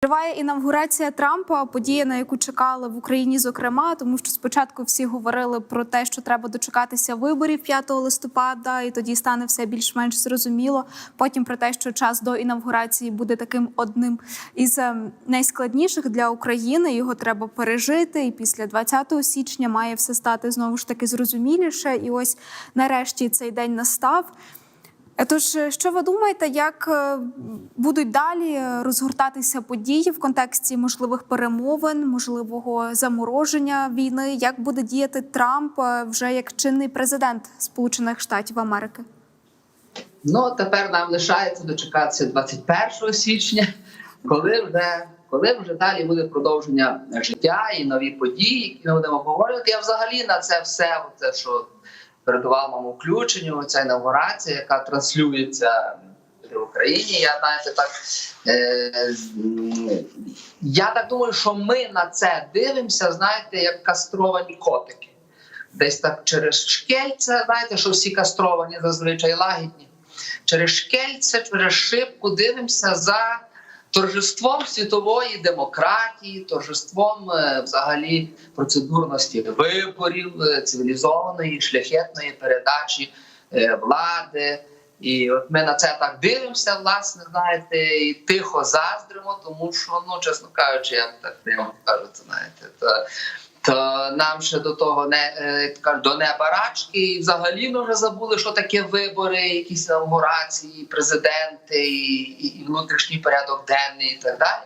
Триває інавгурація Трампа, подія, на яку чекали в Україні, зокрема, тому що спочатку всі говорили про те, що треба дочекатися виборів 5 листопада, і тоді стане все більш-менш зрозуміло. Потім про те, що час до інавгурації буде таким одним із ем, найскладніших для України. Його треба пережити. І після 20 січня має все стати знову ж таки зрозуміліше. І ось нарешті цей день настав. Е, Тож, е, що ви думаєте, як е, будуть далі розгортатися події в контексті можливих перемовин, можливого замороження війни? Як буде діяти Трамп вже як чинний президент Сполучених Штатів Америки? Ну тепер нам лишається дочекатися 21 січня, коли вже коли вже далі буде продовження життя і нові події, які ми будемо обговорювати. Я взагалі на це все, це що передував моєму включенню, ця інаугурація, яка транслюється в Україні. Я знаєте, так е, я так думаю, що ми на це дивимося, знаєте, як кастровані котики. Десь так через шкельце, знаєте, що всі кастровані зазвичай лагідні. Через шкельце, через шибку дивимося за торжеством світової демократії, торжеством е, взагалі процедурності виборів, е, цивілізованої, шляхетної передачі е, влади. І от ми на це так дивимося, власне, знаєте, і тихо заздримо, тому що, ну, чесно кажучи, я так прямо кажу, знаєте, то, то нам ще до того не е, до неба рачки, і взагалі ми вже забули, що таке вибори, якісь інаугурації, президенти, і, і внутрішній порядок денний, і так далі.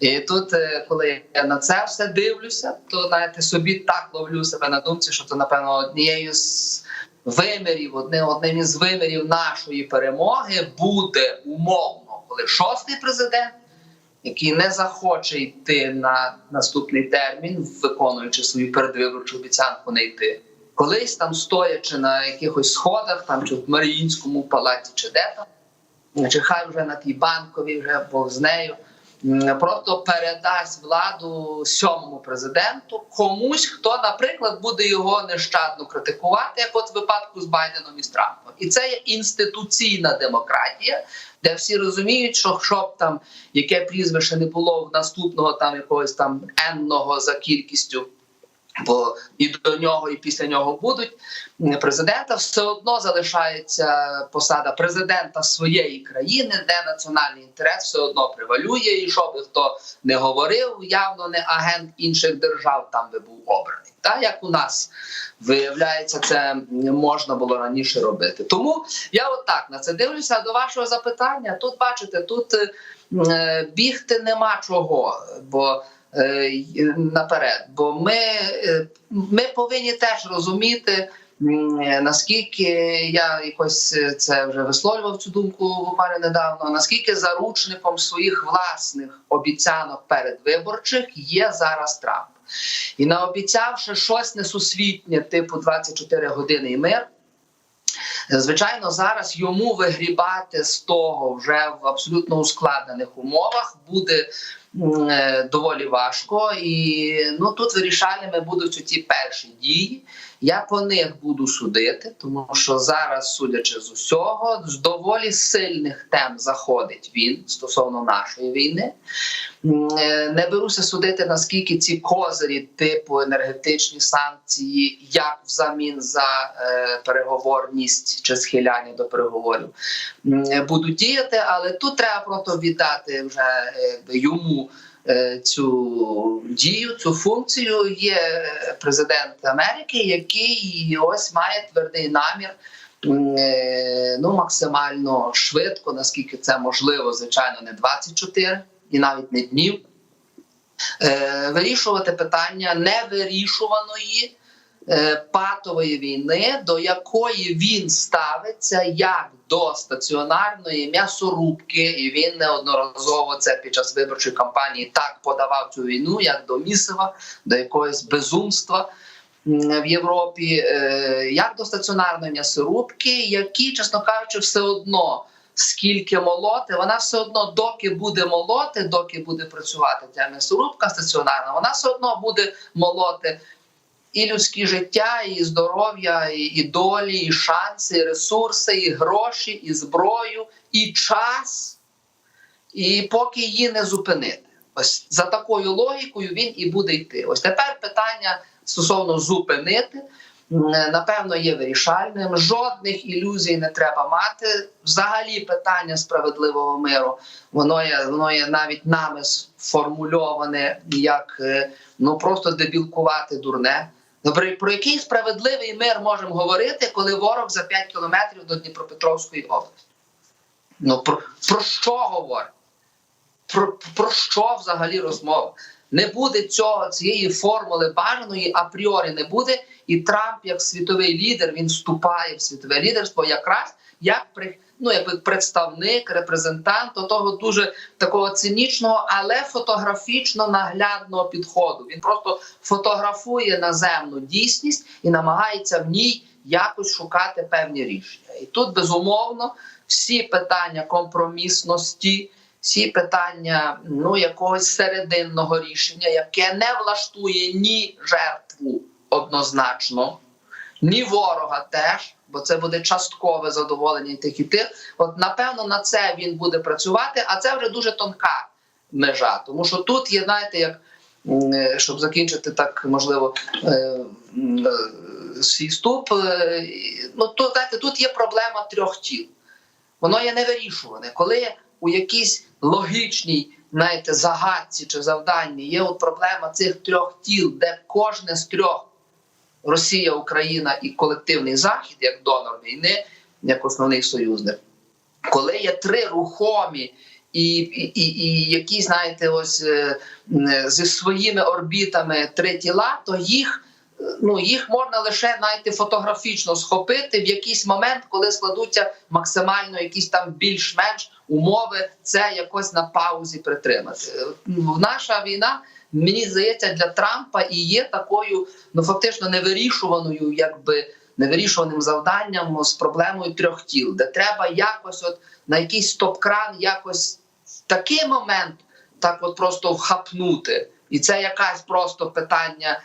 І тут, е, коли я на це все дивлюся, то знаєте, собі так ловлю себе на думці, що це напевно однією з вимірів, одним, одним із вимірів нашої перемоги буде умовно, коли шостий президент, який не захоче йти на наступний термін, виконуючи свою передвиборчу обіцянку не йти. Колись там стоячи на якихось сходах, там чи в Маріїнському палаці, чи де там, чи хай вже на тій банковій, вже Бог з нею. Просто передасть владу сьомому президенту комусь, хто, наприклад, буде його нещадно критикувати, як от випадку з Байденом і з Трампом. І це є інституційна демократія, де всі розуміють, що щоб там яке прізвище не було в наступного там якогось там енного за кількістю. Бо і до нього, і після нього будуть президента, все одно залишається посада президента своєї країни, де національний інтерес все одно превалює, і що би хто не говорив, явно не агент інших держав там би був обраний. Та як у нас виявляється, це можна було раніше робити. Тому я отак на це дивлюся. До вашого запитання, тут бачите, тут е, е, бігти нема чого, бо наперед. Бо ми, е, ми повинні теж розуміти. е, Наскільки я якось е, це вже висловлював цю думку буквально недавно, наскільки заручником своїх власних обіцянок передвиборчих є зараз Трамп, і наобіцявши щось несусвітнє, типу 24 години і мир, Звичайно, зараз йому вигрібати з того вже в абсолютно ускладнених умовах буде е, доволі важко. І ну тут вирішальними будуть ці перші дії. Я по них буду судити, тому що зараз, судячи з усього, з доволі сильних тем заходить він стосовно нашої війни. Е, Не беруся судити, наскільки ці козирі, типу енергетичні санкції, як взамін за е, переговорність чи схиляння до переговорів, е, будуть діяти, але тут треба просто віддати вже йому. Е, Цю дію, цю функцію є президент Америки, який ось має твердий намір е, ну максимально швидко, наскільки це можливо, звичайно, не 24 і навіть не днів. Е, вирішувати питання невирішуваної патової війни, до якої він ставиться як до стаціонарної м'ясорубки, і він неодноразово це під час виборчої кампанії так подавав цю війну, як до місива, до якогось безумства в Європі, е, як до стаціонарної м'ясорубки, які, чесно кажучи, все одно. Скільки молоти, вона все одно, доки буде молоти, доки буде працювати ця м'ясорубка стаціонарна, вона все одно буде молоти і людське життя, і здоров'я, і, і долі, і шанси, і ресурси, і гроші, і зброю, і час, і поки її не зупинити. Ось за такою логікою він і буде йти. Ось тепер питання стосовно зупинити. Напевно, є вирішальним. Жодних ілюзій не треба мати. Взагалі, питання справедливого миру воно є, воно є навіть нами сформульоване як е, ну просто дебілкувати дурне. Ну, про, про який справедливий мир можемо говорити, коли ворог за 5 кілометрів до Дніпропетровської області? Ну про, про що говорить? Про, про що взагалі розмова? Не буде цього цієї формули бажаної апріорі не буде. І Трамп, як світовий лідер, він вступає в світове лідерство якраз як ну якби представник, репрезентант того дуже такого цинічного, але фотографічно наглядного підходу. Він просто фотографує наземну дійсність і намагається в ній якось шукати певні рішення. І тут безумовно всі питання компромісності. Всі питання ну якогось серединного рішення, яке не влаштує ні жертву однозначно, ні ворога теж, бо це буде часткове задоволення тих і тих. От напевно на це він буде працювати, а це вже дуже тонка межа. Тому що тут є, знаєте, як е, щоб закінчити так, можливо, е, е, свій ступ. Ну то знаєте, тут є проблема трьох тіл. Воно є невирішуване. Коли у якійсь логічній знаєте, загадці чи завданні є от проблема цих трьох тіл, де кожне з трьох Росія, Україна і колективний Захід, як донор війни, як основний союзник, коли є три рухомі і, і, і, які, знаєте, ось е, зі своїми орбітами три тіла, то їх. Ну, їх можна лише знаєте, фотографічно схопити в якийсь момент, коли складуться максимально якісь там більш-менш умови, це якось на паузі притримати. Е, Наша війна, мені здається, для Трампа і є такою, ну фактично невирішуваною, якби невирішуваним завданням з проблемою трьох тіл, де треба якось, от на якийсь стоп-кран, якось в такий момент так от просто вхапнути. І це якась просто питання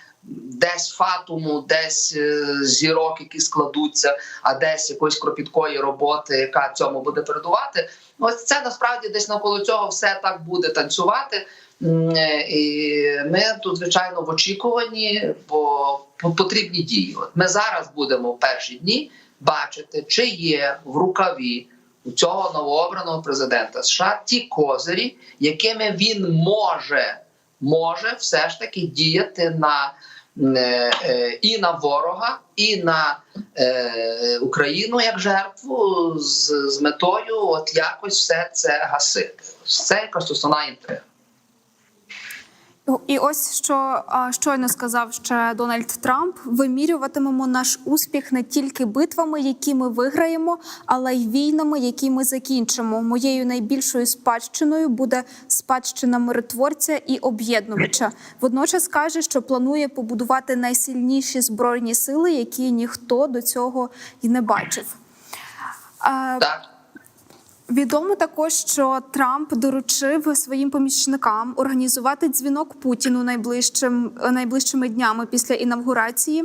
десь фатуму, десь е, зірок, які складуться, а десь якоїсь кропіткої роботи, яка цьому буде передувати. Ось це насправді десь навколо цього все так буде танцювати. Е, І ми тут, звичайно, в очікуванні, бо потрібні дії. От ми зараз будемо в перші дні бачити, чи є в рукаві у цього новообраного президента США ті козирі, якими він може, може все ж таки діяти на і на ворога, і на е, Україну як жертву з метою, от якось все це гасити. Це якась основна інтрига. І ось що щойно сказав ще Дональд Трамп: вимірюватимемо наш успіх не тільки битвами, які ми виграємо, але й війнами, які ми закінчимо. Моєю найбільшою спадщиною буде спадщина миротворця і об'єднувача. Водночас каже, що планує побудувати найсильніші збройні сили, які ніхто до цього й не бачив. Так. Відомо також, що Трамп доручив своїм помічникам організувати дзвінок Путіну найближчим найближчими днями після інавгурації.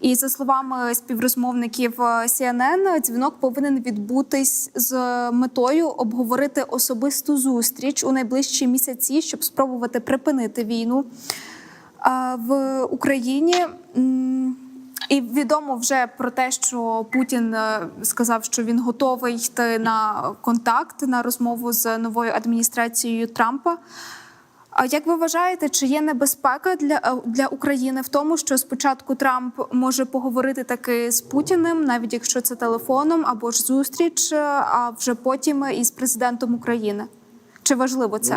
І за словами співрозмовників CNN, дзвінок повинен відбутись з метою обговорити особисту зустріч у найближчі місяці, щоб спробувати припинити війну в Україні. І відомо вже про те, що Путін е, сказав, що він готовий йти на контакт на розмову з новою адміністрацією Трампа. А як ви вважаєте, чи є небезпека для, е, для України в тому, що спочатку Трамп може поговорити таки з Путіним, навіть якщо це телефоном або ж зустріч, е, а вже потім із президентом України? Чи важливо це?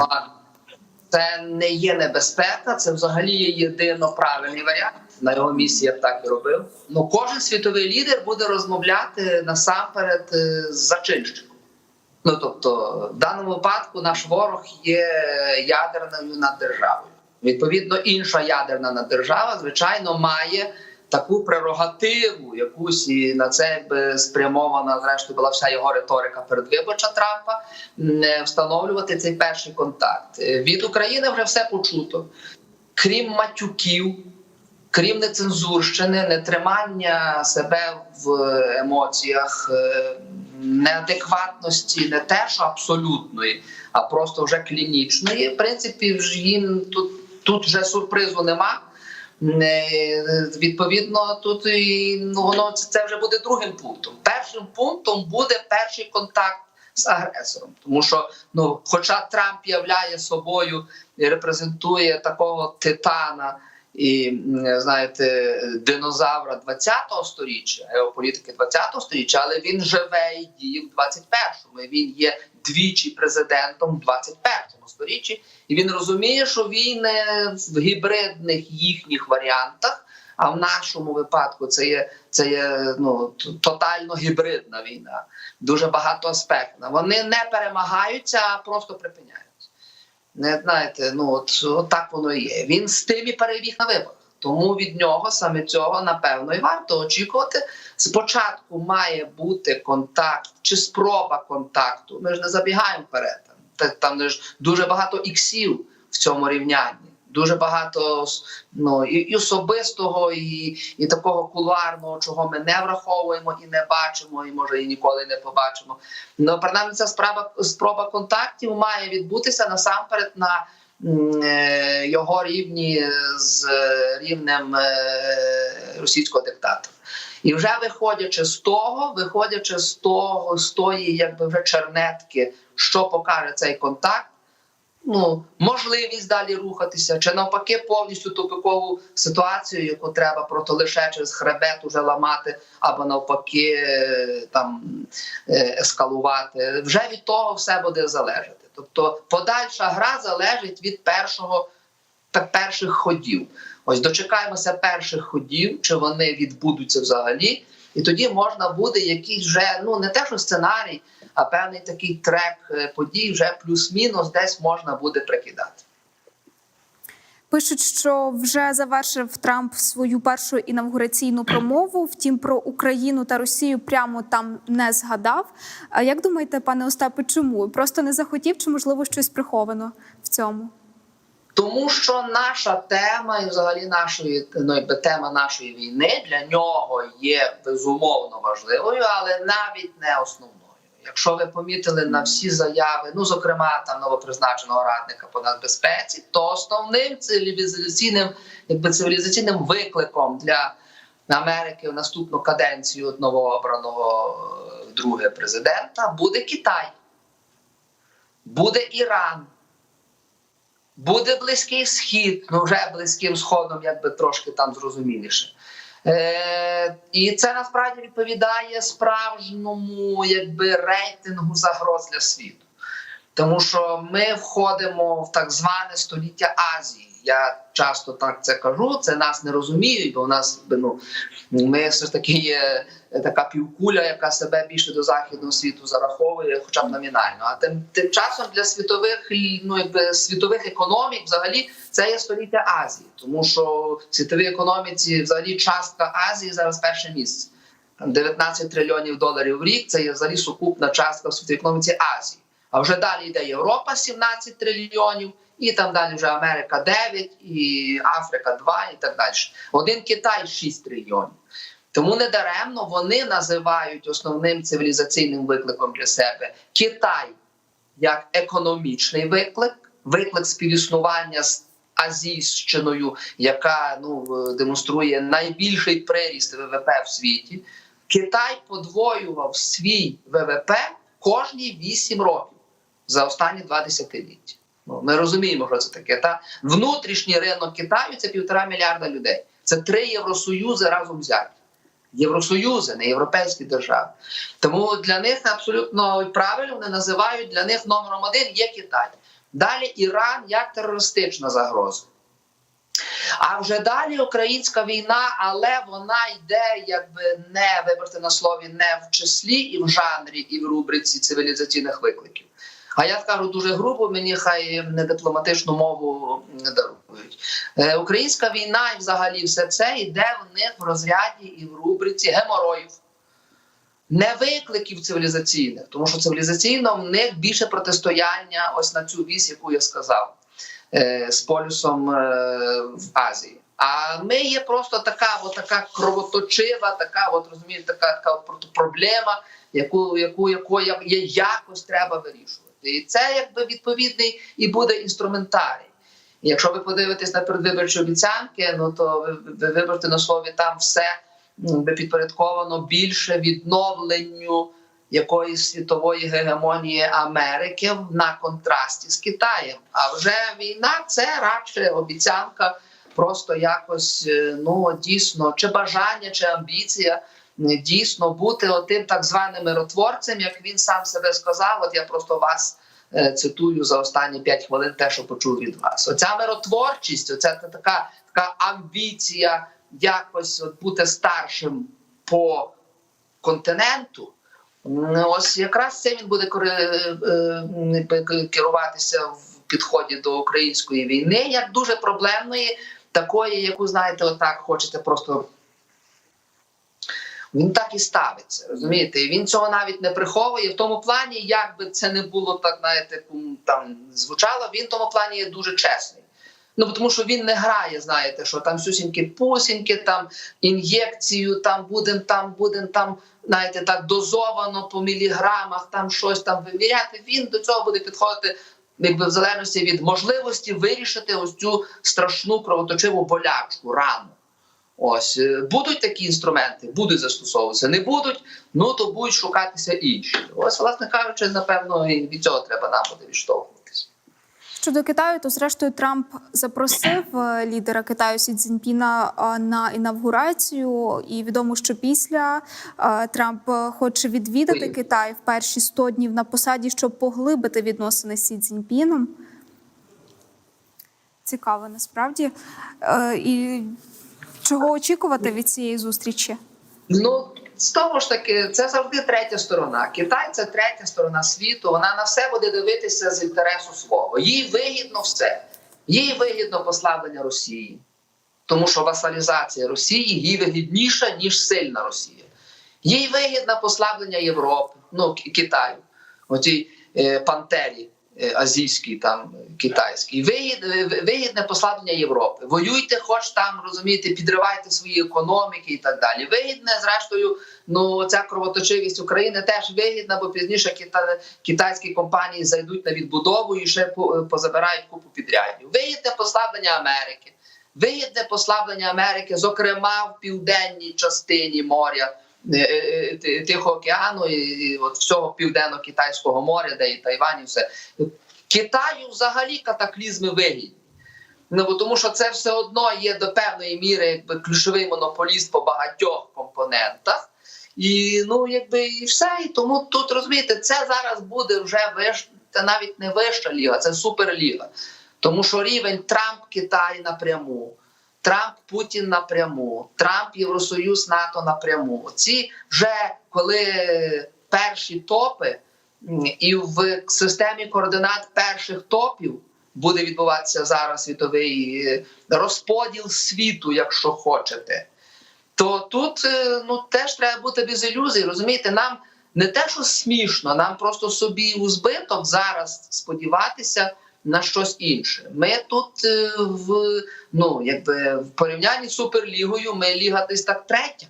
Це не є небезпека, це взагалі є єдино правильний варіант. На його місці я б так і робив. Ну кожен світовий лідер буде розмовляти насамперед е, з зачинщиком. Ну тобто, в даному випадку наш ворог є ядерною наддержавою. Відповідно, інша ядерна наддержава, звичайно, має таку прерогативу, якусь і на це спрямована, зрештою, була вся його риторика передвиборча Трампа, не встановлювати цей перший контакт. Е, Від України вже все почуто, крім матюків. Крім нецензурщини, нетримання себе в емоціях, е, неадекватності, не те, що абсолютної, а просто вже клінічної. В принципі, їм тут, тут вже сюрпризу нема. Е, Відповідно, тут і, ну, воно це вже буде другим пунктом. Першим пунктом буде перший контакт з агресором, тому що ну, хоча Трамп являє собою і репрезентує такого титана і знаєте, динозавра 20-го сторіччя, геополітики 20-го сторіччя, але він живе і діє в 21-му. Він є двічі президентом в 21-му сторіччі, і він розуміє, що він не в гібридних їхніх варіантах. А в нашому випадку це є це є ну тотально гібридна війна, дуже багатоаспектна. Вони не перемагаються, а просто припиняються. Не знаєте, ну от, от так воно є. Він з тим і перебіг на виборах. Тому від нього саме цього напевно і варто очікувати. Спочатку має бути контакт чи спроба контакту. Ми ж не забігаємо вперед. Там, там ж дуже багато іксів в цьому рівнянні. Дуже багато ну, і, і особистого, і, і такого кулуарного, чого ми не враховуємо і не бачимо, і може і ніколи не побачимо. Ну, принаймні, ця справа спроба контактів має відбутися насамперед на е, його рівні з рівнем е, російського диктатора. І вже виходячи з того, виходячи з того, з тої, якби вже чернетки, що покаже цей контакт. Ну, можливість далі рухатися, чи навпаки, повністю тупикову ситуацію, яку треба просто лише через хребет уже ламати, або навпаки там е, ескалувати. Вже від того все буде залежати. Тобто, подальша гра залежить від першого перших ходів. Ось дочекаємося перших ходів, чи вони відбудуться взагалі, і тоді можна буде якийсь вже ну не те, що сценарій, а певний такий трек е, подій, вже плюс-мінус десь можна буде прикидати. Пишуть, що вже завершив Трамп свою першу інавгураційну промову. Втім, про Україну та Росію прямо там не згадав. А як думаєте, пане Остапе, чому просто не захотів, чи можливо щось приховано в цьому? Тому що наша тема, і взагалі нашої ну, якби тема нашої війни для нього є безумовно важливою, але навіть не основною. Якщо ви помітили на всі заяви, ну зокрема там новопризначеного радника по нацбезпеці, то основним цивілізаційним, якби цивілізаційним викликом для Америки в наступну каденцію новообраного е, друге президента буде Китай, буде Іран. Буде близький схід, ну вже близьким сходом, якби трошки там зрозуміліше. Е, і це насправді відповідає справжньому якби рейтингу загроз для світу. Тому що ми входимо в так зване століття Азії. Я часто так це кажу. Це нас не розуміють, бо в нас ну, ми все ж таки є така півкуля, яка себе більше до західного світу зараховує, хоча б номінально. А тим тим часом для світових ну якби світових економік, взагалі, це є століття Азії, тому що в світовій економіці, взагалі, частка Азії зараз перше місце. Там 19 трильйонів доларів в рік. Це є взагалі сукупна частка в світовій економіці Азії. А вже далі йде Європа 17 трильйонів, і там далі вже Америка 9, і Африка 2, і так далі. Один Китай 6 трильйонів. Тому недаремно вони називають основним цивілізаційним викликом для себе Китай як економічний виклик, виклик співіснування з Азійщиною, яка ну демонструє найбільший приріст ВВП в світі. Китай подвоював свій ВВП кожні 8 років за останні два десятиліття. Ну, ми розуміємо, що це таке. Та внутрішній ринок Китаю це півтора мільярда людей. Це три євросоюзи разом взяті. Євросоюзи, не європейські держави. Тому для них абсолютно правильно вони називають для них номером один є Китай. Далі Іран як терористична загроза. А вже далі українська війна, але вона йде якби не вибачте на слові, не в числі і в жанрі, і в рубриці цивілізаційних викликів. А я скажу дуже грубо, мені хай не дипломатичну мову не дарують. Е, українська війна і взагалі все це йде в них в розряді і в рубриці геморроїв. Не викликів цивілізаційних, тому що цивілізаційно в них більше протистояння ось на цю вісь, яку я сказав, е, з полюсом е, в Азії. А ми є просто така, така кровоточива, така, от розумієте, така, така от проблема, яку, яку, яку є якось треба вирішувати. І це якби відповідний і буде інструментарій. Якщо ви подивитесь на передвиборчі обіцянки, ну то ви, ви виберете на слові там все м, би підпорядковано більше відновленню якоїсь світової гегемонії Америки на контрасті з Китаєм. А вже війна це радше обіцянка, просто якось е, ну дійсно чи бажання, чи амбіція дійсно бути отим так званим миротворцем, як він сам себе сказав. От я просто вас е, цитую за останні 5 хвилин, те, що почув від вас. Оця миротворчість, оця така, така амбіція якось от бути старшим по континенту. Ось якраз це він буде е, керуватися в підході до української війни як дуже проблемної, такої, яку знаєте, отак хочете просто. Він так і ставиться, розумієте? І він цього навіть не приховує. В тому плані, як би це не було так, знаєте, там звучало, він в тому плані є дуже чесний. Ну, тому що він не грає, знаєте, що там сюсіньки пусіньки, там ін'єкцію, там будемо, там будемо, там, знаєте, так дозовано по міліграмах, там щось там виміряти. Він до цього буде підходити, якби в залежності від можливості вирішити ось цю страшну кровоточиву болячку, рану. Ось е, будуть такі інструменти, будуть застосовуватися. Не будуть, ну то будуть шукатися інші. Ось, власне кажучи, напевно, і від цього треба нам буде відштовхуватися. Щодо Китаю, то зрештою Трамп запросив е, лідера Китаю Сі Цзіньпіна е, на інавгурацію, і відомо, що після Трамп хоче відвідати Ой. Китай в перші 100 днів на посаді, щоб поглибити відносини з Сі Цзіньпіном. Цікаво насправді. І чого очікувати від цієї зустрічі? Ну з того ж таки, це завжди третя сторона. Китай це третя сторона світу. Вона на все буде дивитися з інтересу свого. Їй вигідно все. Їй вигідно послаблення Росії, тому що васалізація Росії їй вигідніша ніж сильна Росія. Їй вигідно послаблення Європи, ну Китаю, оцій е, пантері е, азійській, там е, вигідне послаблення Європи. Воюйте, хоч там розумієте, підривайте свої економіки і так далі. Вигідне, зрештою, ну ця кровоточивість України теж вигідна, бо пізніше кита, китайські компанії зайдуть на відбудову і ще по- позабирають купу підрядів. Вигідне послаблення Америки. Вигідне послаблення Америки, зокрема в південній частині моря Тихого океану і, і от всього південно-китайського моря, де і Тайвань, і все Китаю взагалі катаклізми вигідні. Ну бо тому, що це все одно є до певної міри якби ключовий монополіст по багатьох компонентах. І ну, якби і все. І тому тут розумієте, це зараз буде вже виш... це навіть не вища ліга, це суперліга. Тому що рівень Трамп Китай напряму, Трамп Путін напряму, Трамп Євросоюз НАТО напряму. Ці вже коли перші топи, і в системі координат перших топів буде відбуватися зараз світовий е, розподіл світу, якщо хочете. То тут е, ну теж треба бути без ілюзій. Розумієте, нам не те, що смішно, нам просто собі у збиток зараз сподіватися на щось інше. Ми тут е, в ну якби в порівнянні з суперлігою, ми ліга десь так третя.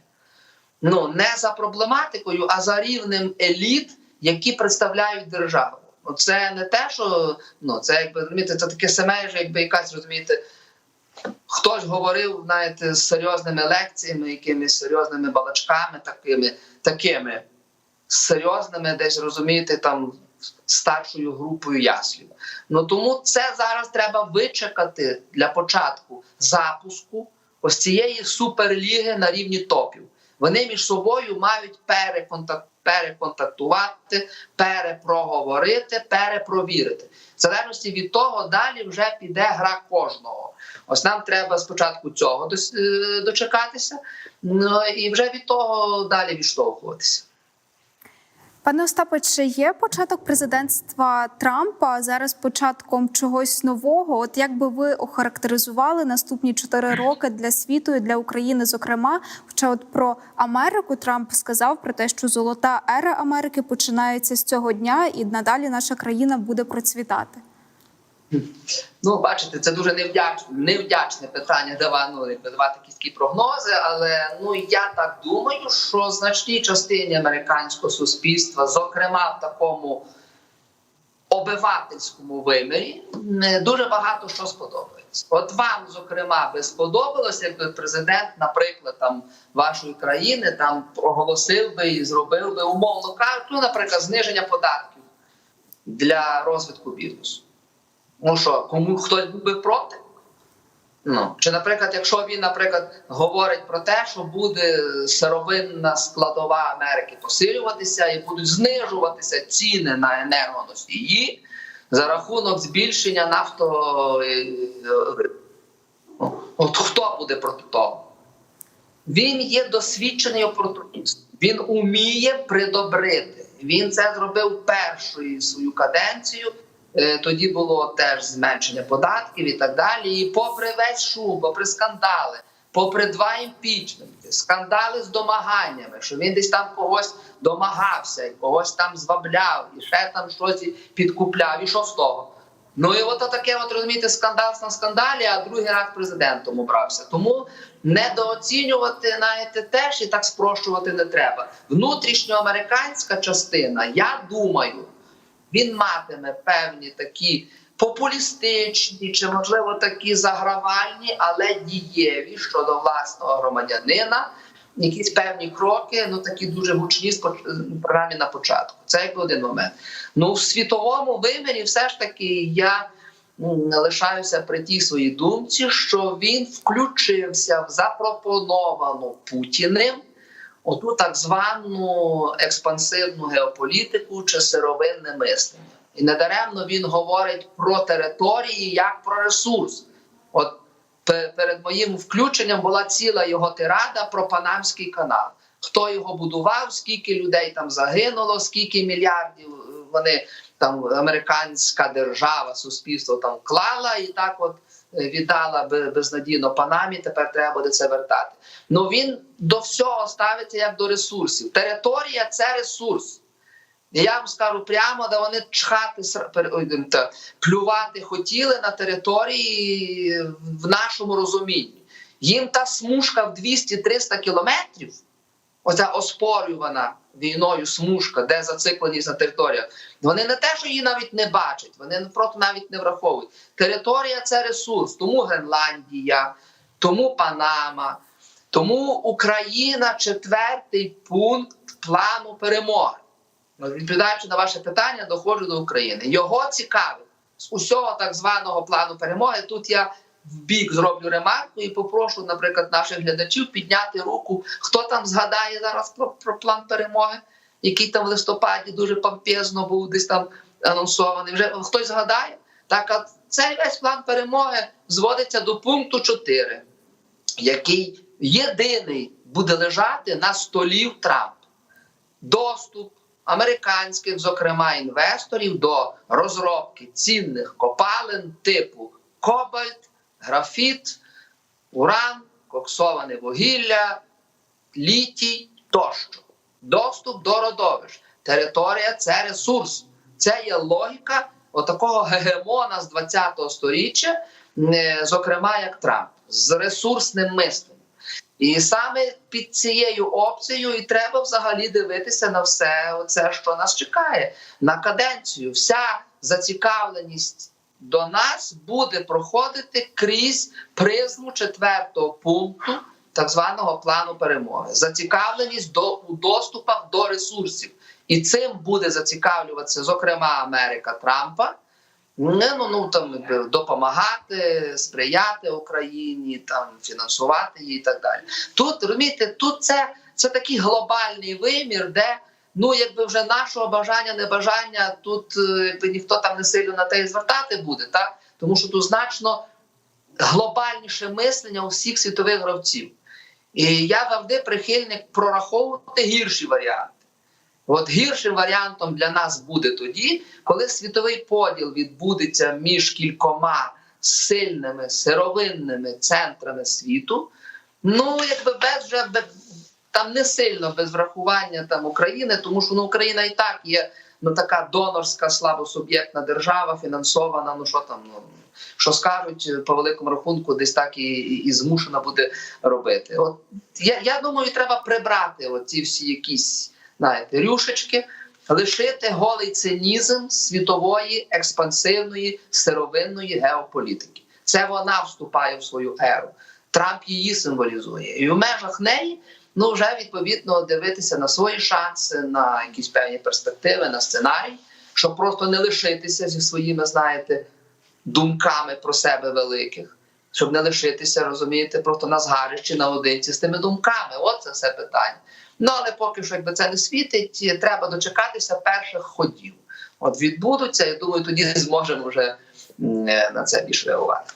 Ну не за проблематикою, а за рівнем еліт, які представляють державу. Це не те, що ну це якби розумієте, це таке саме, ж, якби якась розумієте. Хтось говорив, знаєте, з серйозними лекціями, якимись серйозними балачками, такими, такими серйозними, десь розумієте, там старшою групою яслів. Ну тому це зараз треба вичекати для початку запуску ось цієї суперліги на рівні топів. Вони між собою мають переконтак- переконтактувати, перепроговорити, перепровірити. В залежності від того, далі вже піде гра кожного. Ось нам треба спочатку цього е, дочекатися, ну і вже від того далі відштовхуватися. Пане Остапе, чи є початок президентства Трампа зараз початком чогось нового? От як би ви охарактеризували наступні чотири роки для світу і для України, зокрема? Хоча от про Америку Трамп сказав про те, що золота ера Америки починається з цього дня, і надалі наша країна буде процвітати. Ну, бачите, це дуже невдячне, невдячне питання давати, ну, прогнози. Але ну я так думаю, що значній частині американського суспільства, зокрема в такому обивательському вимірі дуже багато що сподобається. От вам, зокрема, би сподобалося, якби президент, наприклад, там вашої країни там проголосив би і зробив би умовно кажучи, ну, наприклад, зниження податків для розвитку бізнесу. Ну що, кому хтось був би проти? Ну, чи, наприклад, якщо він, наприклад, говорить про те, що буде сировинна складова Америки посилюватися і будуть знижуватися ціни на енергоносії за рахунок збільшення нафто. е, е, ну, От хто буде проти того? Він є досвідчений опортуніст. Він уміє придобрити. Він це зробив першою свою каденцію. Е, Тоді було теж зменшення податків і так далі. І попри весь шум, попри скандали, попри два імпічменти, скандали з домаганнями, що він десь там когось домагався, і когось там звабляв, і ще там щось підкупляв. І що з того? Ну і от таке, от розумієте, скандал на скандалі, а другий раз президентом обрався. Тому недооцінювати навіть теж і так спрощувати не треба. Внутрішньоамериканська частина, я думаю, він матиме певні такі популістичні чи, можливо, такі загравальні, але дієві щодо власного громадянина. Якісь певні кроки, ну такі дуже гучні програмі на початку. Це як один момент. Ну в світовому вимірі, все ж таки, я лишаюся при тій своїй думці, що він включився в запропоновану Путіним оту так звану експансивну геополітику чи сировинне мислення. І недаремно він говорить про території як про ресурс. От перед моїм включенням була ціла його тирада про Панамський канал. Хто його будував, скільки людей там загинуло, скільки мільярдів е, вони там американська держава, суспільство там вклала і так от віддала безнадійно Панамі. Тепер треба буде це вертати. Ну він до всього ставиться як до ресурсів. Територія це ресурс. Я вам скажу прямо, де вони чхати та, плювати хотіли на території в нашому розумінні. Їм та смужка в 200-300 кілометрів, оця оспорювана війною смужка, де зацикленість на територіях. Вони не те, що її навіть не бачать, вони просто навіть не враховують. Територія це ресурс, тому Гренландія, тому Панама, тому Україна четвертий пункт плану перемоги. Відповідаючи на ваше питання, доходжу до України. Його цікавить з усього так званого плану перемоги. Тут я в бік зроблю ремарку і попрошу, наприклад, наших глядачів підняти руку. Хто там згадає зараз про, про план перемоги, який там в листопаді дуже помпезно був десь там анонсований. Вже хтось згадає? Так, а цей весь план перемоги зводиться до пункту 4, який єдиний буде лежати на столі в Трампа. Доступ американських, зокрема інвесторів, до розробки цінних копалин типу кобальт, графіт, уран, коксоване вугілля, літій тощо. Доступ до родовищ. Територія це ресурс. Це є логіка отакого гегемона з 20-го сторіччя, е, зокрема як Трамп, з ресурсним мисленням. І саме під цією опцією і треба взагалі дивитися на все це, що нас чекає, на каденцію. Вся зацікавленість до нас буде проходити крізь призму четвертого пункту так званого плану перемоги. Зацікавленість до у доступах до ресурсів, і цим буде зацікавлюватися, зокрема, Америка Трампа. Ну, ну там допомагати, сприяти Україні, там фінансувати її і так далі. Тут розумієте, тут це, це такий глобальний вимір, де ну якби вже нашого бажання, небажання тут е, якби ніхто там не сильно на те і звертати буде, так тому що тут значно глобальніше мислення усіх світових гравців. І я завжди прихильник прораховувати гірші варіанти. От гіршим варіантом для нас буде тоді, коли світовий поділ відбудеться між кількома сильними сировинними центрами світу. Ну, якби без вже там не сильно без врахування там України, тому що ну, Україна і так є ну, така донорська слабосуб'єктна держава, фінансована. Ну що там, ну що скажуть по великому рахунку, десь так і, і, змушена буде робити. От я, я думаю, треба прибрати оці всі якісь знаєте, рюшечки лишити голий цинізм світової експансивної сировинної геополітики. Це вона вступає в свою еру. Трамп її символізує. І в межах неї ну вже відповідно дивитися на свої шанси, на якісь певні перспективи, на сценарій, щоб просто не лишитися зі своїми, знаєте, думками про себе великих, щоб не лишитися, розумієте, просто на згарищі наодинці з тими думками. От це все питання. Ну але поки що, якби це не світить, треба дочекатися перших ходів. От відбудуться, я думаю, тоді зможемо вже на це більш реагувати.